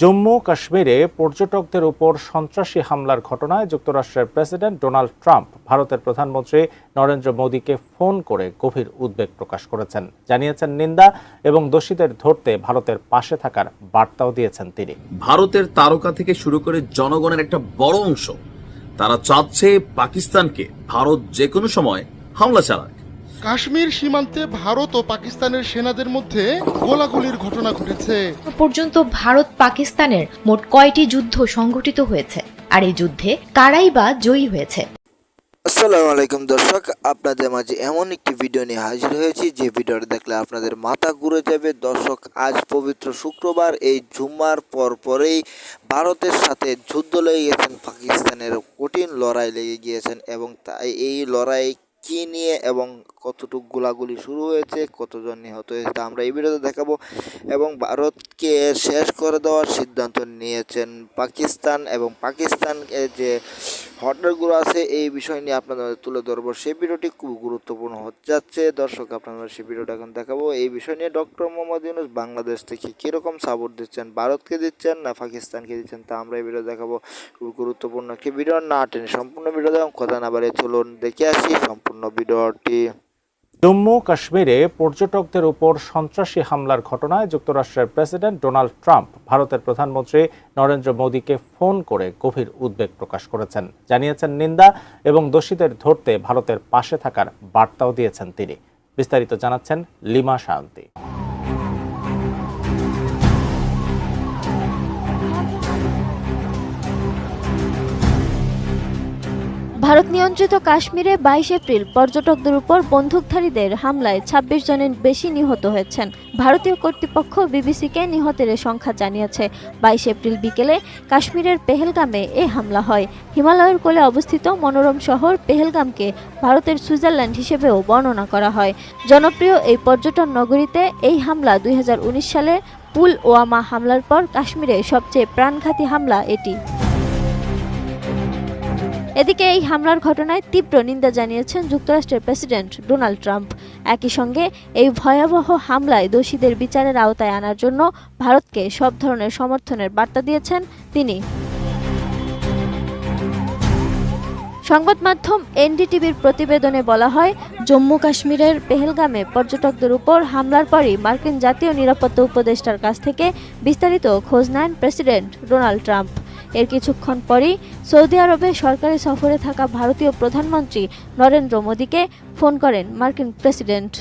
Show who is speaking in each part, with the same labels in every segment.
Speaker 1: জম্মু কাশ্মীরে পর্যটকদের উপর সন্ত্রাসী হামলার ঘটনায় যুক্তরাষ্ট্রের প্রেসিডেন্ট ডোনাল্ড ট্রাম্প ভারতের প্রধানমন্ত্রী নরেন্দ্র মোদীকে ফোন করে গভীর উদ্বেগ প্রকাশ করেছেন। জানিয়েছেন নিন্দা এবং দোষীদের ধরতে ভারতের পাশে থাকার বার্তাও দিয়েছেন তিনি।
Speaker 2: ভারতের তারকা থেকে শুরু করে জনগণের একটা বড় অংশ, তারা চাচ্ছে পাকিস্তানকে ভারত যে কোনো সময় হামলা চালাক
Speaker 3: কাশ্মীর সীমান্তে ভারত ও পাকিস্তানের সেনাদের মধ্যে গোলাগুলির ঘটনা ঘটেছে।
Speaker 4: পর্যন্ত ভারত পাকিস্তানের মোট কয়টি যুদ্ধ সংঘটিত হয়েছে? আর এই যুদ্ধে কারাই বা জয়ী হয়েছে?
Speaker 5: আসসালামু আলাইকুম দর্শক আপনাদের মাঝে এমন একটি ভিডিও নিয়ে হাজির হয়েছি যে ভিডিওটা দেখলে আপনাদের মাথা ঘুরে যাবে। দর্শক আজ পবিত্র শুক্রবার এই জুম্মার পর পরেই ভারতের সাথে যুদ্ধ লেগে গেছেন পাকিস্তানের কঠিন লড়াই লেগে গিয়েছেন এবং তাই এই লড়াই কি নিয়ে এবং কতটুকু গোলাগুলি শুরু হয়েছে, কতজন নিহত হয়েছে তা আমরা এই ভিডিওতে দেখাবো। এবং ভারতকে শেষ করে দেওয়ার সিদ্ধান্ত নিয়েছেন পাকিস্তান এবং পাকিস্তানকে যে হটডগুলো আছে, এই বিষয় নিয়ে আপনাদের তুলে ধরবো। সেই ভিডিওটি খুব গুরুত্বপূর্ণ হতে যাচ্ছে। দর্শক, আপনাদের সেই ভিডিওটা এখন দেখাবো। এই বিষয় নিয়ে ডক্টর মোহাম্মদ ইউনুস বাংলাদেশ থেকে কীরকম সাপোর্ট দিচ্ছেন, ভারতকে দিচ্ছেন না পাকিস্তানকে দিচ্ছেন, তা আমরা এই ভিডিও দেখাবো। খুব গুরুত্বপূর্ণ একটি ভিডিও। না টেনে সম্পূর্ণ ভিডিও দেখুন কথা না বাড়িয়ে চলুন, দেখে আসি সম্পূর্ণ ভিডিওটি।
Speaker 1: জম্মু কাশ্মীরে পর্যটকদের উপর সন্ত্রাসী হামলার ঘটনায় যুক্তরাষ্ট্রের প্রেসিডেন্ট ডোনাল্ড ট্রাম্প ভারতের প্রধানমন্ত্রী নরেন্দ্র মোদীকে ফোন করে গভীর উদ্বেগ প্রকাশ করেছেন। জানিয়েছেন নিন্দা এবং দোষীদের ধরতে ভারতের পাশে থাকার বার্তাও দিয়েছেন তিনি। বিস্তারিত জানাচ্ছেন লিমা শান্তি।
Speaker 6: ভারত নিয়ন্ত্রিত কাশ্মীরে বাইশ এপ্রিল পর্যটকদের উপর বন্দুকধারীদের হামলায় ২৬ জনের বেশি নিহত হয়েছেন। ভারতীয় কর্তৃপক্ষ বিবিসিকে নিহতের সংখ্যা জানিয়েছে। বাইশ এপ্রিল বিকেলে কাশ্মীরের পেহেলগামে এ হামলা হয়। হিমালয়ের কোলে অবস্থিত মনোরম শহর পেহেলগামকে ভারতের সুইজারল্যান্ড হিসেবেও বর্ণনা করা হয়। জনপ্রিয় এই পর্যটন নগরীতে এই হামলা দুই হাজার উনিশ সালে পুল ওয়ামা হামলার পর কাশ্মীরে সবচেয়ে প্রাণঘাতী হামলা এটি। এদিকে এই হামলার ঘটনায় তীব্র নিন্দা জানিয়েছেন যুক্তরাষ্ট্রের প্রেসিডেন্ট ডোনাল্ড ট্রাম্প। একই সঙ্গে এই ভয়াবহ হামলায় দোষীদের বিচারের আওতায় আনার জন্য ভারতকে সব ধরনের সমর্থনের বার্তা দিয়েছেন তিনি। সংবাদ মাধ্যম এনডিটিভির প্রতিবেদনে বলা হয়, জম্মু কাশ্মীরের পেহেলগামে পর্যটকদের উপর হামলার পরই মার্কিন জাতীয় নিরাপত্তা উপদেষ্টার কাছ থেকে বিস্তারিত খোঁজ নেন প্রেসিডেন্ট ডোনাল্ড ট্রাম্প। এর কিছুক্ষণ পরেই সৌদি আরবে সরকারি সফরে থাকা ভারতীয় প্রধানমন্ত্রী নরেন্দ্র মোদীকে ফোন করেন মার্কিন প্রেসিডেন্ট।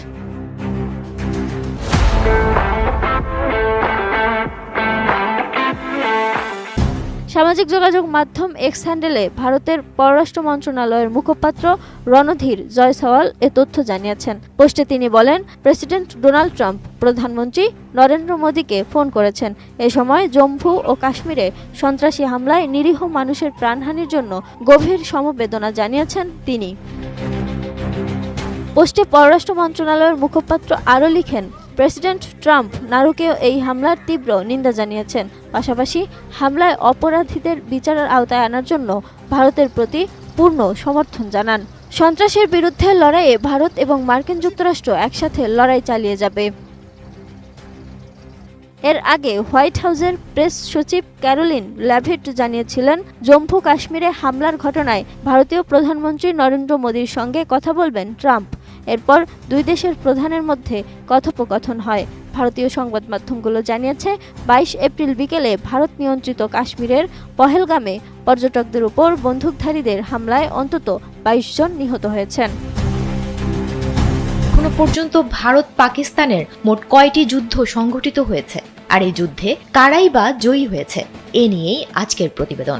Speaker 6: সামাজিক যোগাযোগ মাধ্যম এক্স হ্যান্ডেলে ভারতের পররাষ্ট্র মন্ত্রণালয়ের মুখপাত্র রণধীর জয়সওয়াল এ তথ্য জানিয়েছেন। পোস্টে তিনি বলেন, প্রেসিডেন্ট ডোনাল্ড ট্রাম্প প্রধানমন্ত্রী নরেন্দ্র মোদীকে ফোন করেছেন। এ সময় জম্মু ও কাশ্মীরে সন্ত্রাসী হামলায় নিরীহ মানুষের প্রাণহানির জন্য গভীর সমবেদনা জানিয়েছেন তিনি। পোস্টে পররাষ্ট্র মন্ত্রণালয়ের মুখপাত্র আরও লিখেন প্রেসিডেন্ট ট্রাম্প নারুকেও এই হামলার তীব্র নিন্দা জানিয়েছেন। পাশাপাশি হামলায় অপরাধীদের বিচারের আওতায় আনার জন্য ভারতের প্রতি পূর্ণ সমর্থন জানান। সন্ত্রাসের বিরুদ্ধে লড়াইয়ে ভারত এবং মার্কিন যুক্তরাষ্ট্র একসাথে লড়াই চালিয়ে যাবে। এর আগে হোয়াইট হাউসের প্রেস সচিব ক্যারোলিন ল্যাভেট জানিয়েছিলেন জম্মু কাশ্মীরে হামলার ঘটনায় ভারতীয় প্রধানমন্ত্রী নরেন্দ্র মোদীর সঙ্গে কথা বলবেন ট্রাম্প। এরপর দুই দেশের প্রধানের মধ্যে কথোপকথন হয়। ভারতীয় সংবাদ মাধ্যমগুলো জানিয়েছে বাইশ এপ্রিল বিকেলে ভারত নিয়ন্ত্রিত কাশ্মীরের পহেলগামে পর্যটকদের উপর বন্দুকধারীদের হামলায় অন্তত বাইশ জন নিহত হয়েছেন।
Speaker 4: এখনও পর্যন্ত ভারত পাকিস্তানের মোট কয়টি যুদ্ধ সংঘটিত হয়েছে? আর এই যুদ্ধে কারাই বা জয়ী হয়েছে? এ নিয়েই আজকের প্রতিবেদন।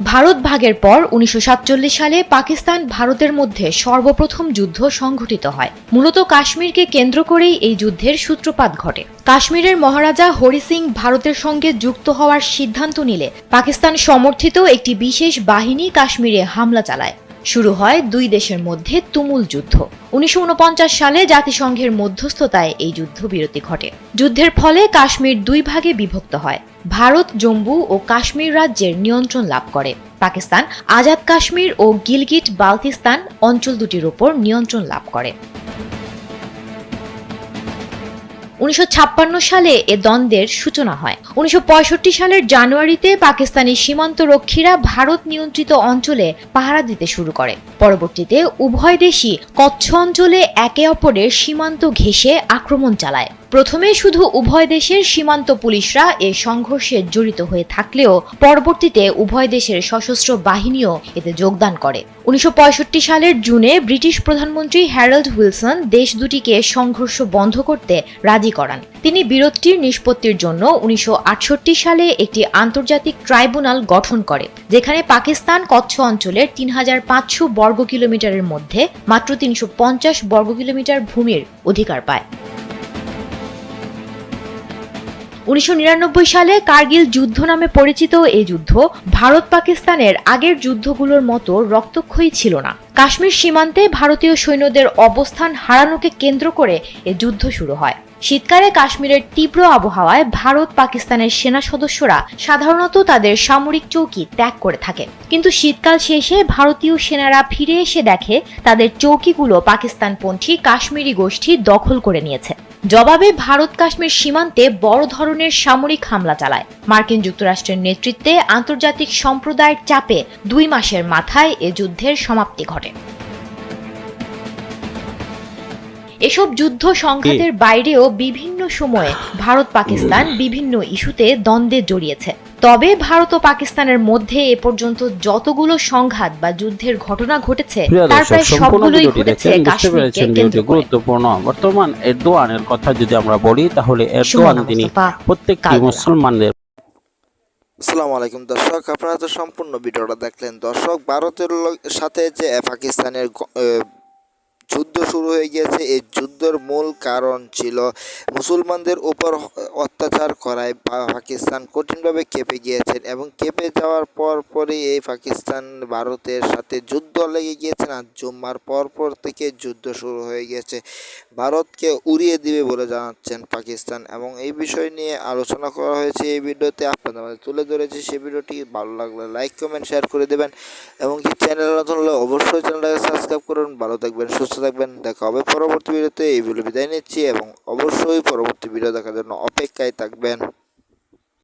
Speaker 4: ভারত ভাগের পর উনিশশো সাতচল্লিশ সালে পাকিস্তান ভারতের মধ্যে সর্বপ্রথম যুদ্ধ সংঘটিত হয়। মূলত কাশ্মীরকে কেন্দ্র করেই এই যুদ্ধের সূত্রপাত ঘটে। কাশ্মীরের মহারাজা হরি সিং ভারতের সঙ্গে যুক্ত হওয়ার সিদ্ধান্ত নিলে পাকিস্তান সমর্থিত একটি বিশেষ বাহিনী কাশ্মীরে হামলা চালায়। শুরু হয় দুই দেশের মধ্যে তুমুল যুদ্ধ। উনিশশো উনপঞ্চাশ সালে জাতিসংঘের মধ্যস্থতায় এই যুদ্ধ বিরতি ঘটে। যুদ্ধের ফলে কাশ্মীর দুই ভাগে বিভক্ত হয়। ভারত, জম্মু ও কাশ্মীর রাজ্যের নিয়ন্ত্রণ লাভ করে। পাকিস্তান, আজাদ কাশ্মীর ও গিলগিট বালতিস্তান অঞ্চল দুটির ওপর নিয়ন্ত্রণ লাভ করে। উনিশশো ছাপ্পান্ন সালে এ দ্বন্দ্বের সূচনা হয়। উনিশশো পঁয়ষট্টি সালের জানুয়ারিতে পাকিস্তানি সীমান্ত রক্ষীরা ভারত নিয়ন্ত্রিত অঞ্চলে পাহারা দিতে শুরু করে। পরবর্তীতে উভয় দেশই কচ্ছ অঞ্চলে একে অপরের সীমান্ত ঘেঁষে আক্রমণ চালায়। প্রথমে শুধু উভয় দেশের সীমান্ত পুলিশরা এ সংঘর্ষে জড়িত হয়ে থাকলেও পরবর্তীতে উভয় দেশের সশস্ত্র বাহিনীও এতে যোগদান করে। উনিশশো পঁয়ষট্টি সালের জুনে ব্রিটিশ প্রধানমন্ত্রী হ্যারল্ড উইলসন দেশ দুটিকে সংঘর্ষ বন্ধ করতে রাজি করান। তিনি বিরতির নিষ্পত্তির জন্য উনিশশো আটষট্টি সালে একটি আন্তর্জাতিক ট্রাইব্যুনাল গঠন করে, যেখানে পাকিস্তান কচ্ছ অঞ্চলের তিন হাজার পাঁচশো বর্গ কিলোমিটারের মধ্যে মাত্র তিনশো পঞ্চাশ বর্গ কিলোমিটার ভূমির অধিকার পায়। উনিশশো নিরানব্বই সালে কার্গিল যুদ্ধ নামে পরিচিত এই যুদ্ধ ভারত পাকিস্তানের আগের যুদ্ধগুলোর মতো রক্তক্ষয়ী ছিল না। কাশ্মীর সীমান্তে ভারতীয় সৈন্যদের অবস্থান হারানোকে কেন্দ্র করে এ যুদ্ধ শুরু হয়। শীতকালে কাশ্মীরের তীব্র আবহাওয়ায় ভারত পাকিস্তানের সেনা সদস্যরা সাধারণত তাদের সামরিক চৌকি ত্যাগ করে থাকে কিন্তু শীতকাল শেষে ভারতীয় সেনারা ফিরে এসে দেখে তাদের চৌকিগুলো পাকিস্তানপন্থী কাশ্মীরি গোষ্ঠী দখল করে নিয়েছে। জবাবে ভারত কাশ্মীর সীমান্তে বড় ধরনের সামরিক হামলা চালায়। মার্কিন যুক্তরাষ্ট্রের নেতৃত্বে আন্তর্জাতিক সম্প্রদায়ের চাপে দুই মাসের মাথায় এ যুদ্ধের সমাপ্তি ঘটে। এসব যুদ্ধ সংঘাতের বাইরেও বিভিন্ন সময়ে ভারত পাকিস্তান বিভিন্ন ইস্যুতে দ্বন্দ্বে জড়িয়েছে। তবে ভারত ও পাকিস্তানের মধ্যে এ পর্যন্ত যতগুলো সংঘাত বা যুদ্ধের ঘটনা ঘটেছে তার প্রায় সবগুলোই ঘটেছে কাশ্মীরকে কেন্দ্র করে।
Speaker 7: গুরুত্বপূর্ণ। বর্তমান এরদোয়ানের কথা যদি আমরা বলি তাহলে এরদোয়ান তিনি প্রত্যেকটি মুসলমানদের
Speaker 5: আসসালামু আলাইকুম দর্শক আপনারা তো সম্পূর্ণ ভিডিওটা দেখলেন। দর্শক ভারতের সাথে যে পাকিস্তানের যুদ্ধ শুরু হয়ে গিয়েছে। এই যুদ্ধের মূল কারণ ছিল মুসলমানদের উপর অত্যাচার করায় পাকিস্তান কঠিনভাবে কেঁপে গিয়েছেন এবং কেঁপে যাওয়ার পর পরই এই পাকিস্তান ভারতের সাথে যুদ্ধ লেগে গিয়েছেন আর জুম্মার পর পর থেকে যুদ্ধ শুরু হয়ে গিয়েছে। ভারতকে উড়িয়ে দিবে বলে জানাচ্ছেন পাকিস্তান এবং এই বিষয় নিয়ে আলোচনা করা হয়েছে এই ভিডিওতে। আপনাদের মাঝে তুলে ধরেছি সেই ভিডিওটি। ভালো লাগলে লাইক, কমেন্ট, শেয়ার করে দেবেন এবং কি চ্যানেল নতুন হলে অবশ্যই চ্যানেলটাকে সাবস্ক্রাইব করুন। ভালো থাকবেন, সুস্থ থাকবেন। দেখা হবে পরবর্তী ভিডিওতে এই ভিডিও বিদায় নিচ্ছি এবং অবশ্যই পরবর্তী ভিডিও দেখার জন্য অপেক্ষায় থাকবেন।